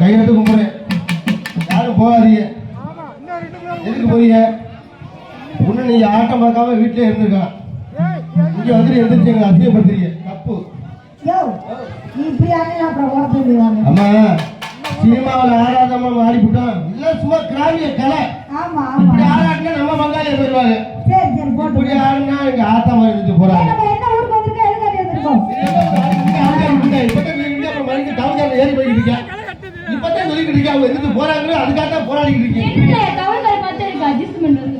கையெழுத்து கும்பிடுறேன் யாரும் போகாதீங்க. எதுக்கு போறீங்க? ஒண்ணு நீங்க ஆட்டம் பார்க்காம வீட்டிலே இருந்திருக்கலாம். இங்க வந்துட்டு எந்திரிச்சு எங்களை அசிங்கப்படுத்துறீங்க. தப்பு. அம்மா சினிமாவில் ஆடாதம்மா மாறி இல்ல சும்மா கிராமிய கலை. இப்படி ஆமா. ஆடாட்டினா நம்ம பங்காளிய போயிடுவாங்க இப்படி ஆடுனா எங்க ஆத்தா மாதிரி இருந்துட்டு ஏய், போறாங்க போறாங்களோ அதுக்காக தான் போராடிக்கிட்டு இருக்கீங்க. தவறுகளை பார்த்து எனக்கு adjustment வருது.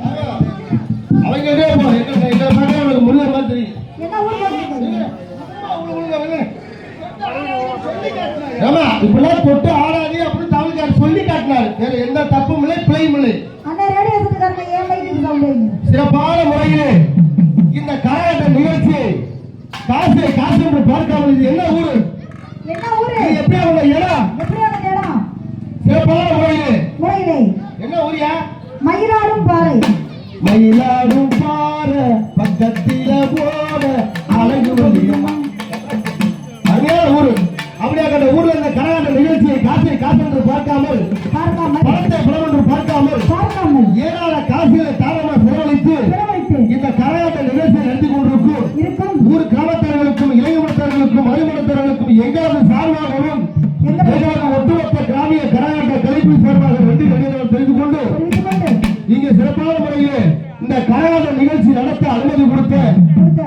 அவங்க இதே போ. எங்க- எங்களை பார்த்தா அவங்களுக்கு முருகன் மாதிரி தெரியும். என்ன விழுங்க. ஏம்மா, இப்படிலாம் தொட்டு ஆடாதே அப்படின்னு தமிழ்காரர் சொல்லி காட்டினாரு. வேற எந்த தப்பும் இல்லை பிழையும் இல்லை. சிறப்பான முறையிலே இந்த கரகாட்ட நிகழ்ச்சியை காசு காசு என்று பார்க்காமல் இது என்ன ஊரு? என்ன ஊரு? எப்படி உள்ள இடம்? எப்படியான இடம்? சிறப்பான ஊரியா? மயிலாடும் பாறை. மயிலாடும் பார பக்கத்தில போட அழகு வலியம்மா அருமையான ஊரு. அப்படியே அந்த ஊர்ல இந்த கரகாட்ட நிகழ்ச்சியை காசை காசு என்று பார்க்காமல் பார்க்காமல். பணத்தை பணம் என்று பார்க்காமல் பார்க்காமல். ஏராள தாராளமாக செலவழித்து செலவழித்து இந்த கரகாட்ட நிகழ்ச்சியை நடத்தி கொண்டிருக்கும் ஊர் கிராமத்தவர்களுக்கும் இளைஞமத்தவர்களுக்கும் மறுமணத்தவர்களுக்கும் எங்காவது சார்பாகவும் சிறப்பான முறையில் இந்த கரகாட்ட நிகழ்ச்சி நடத்த அனுமதி கொடுத்த கொடுத்த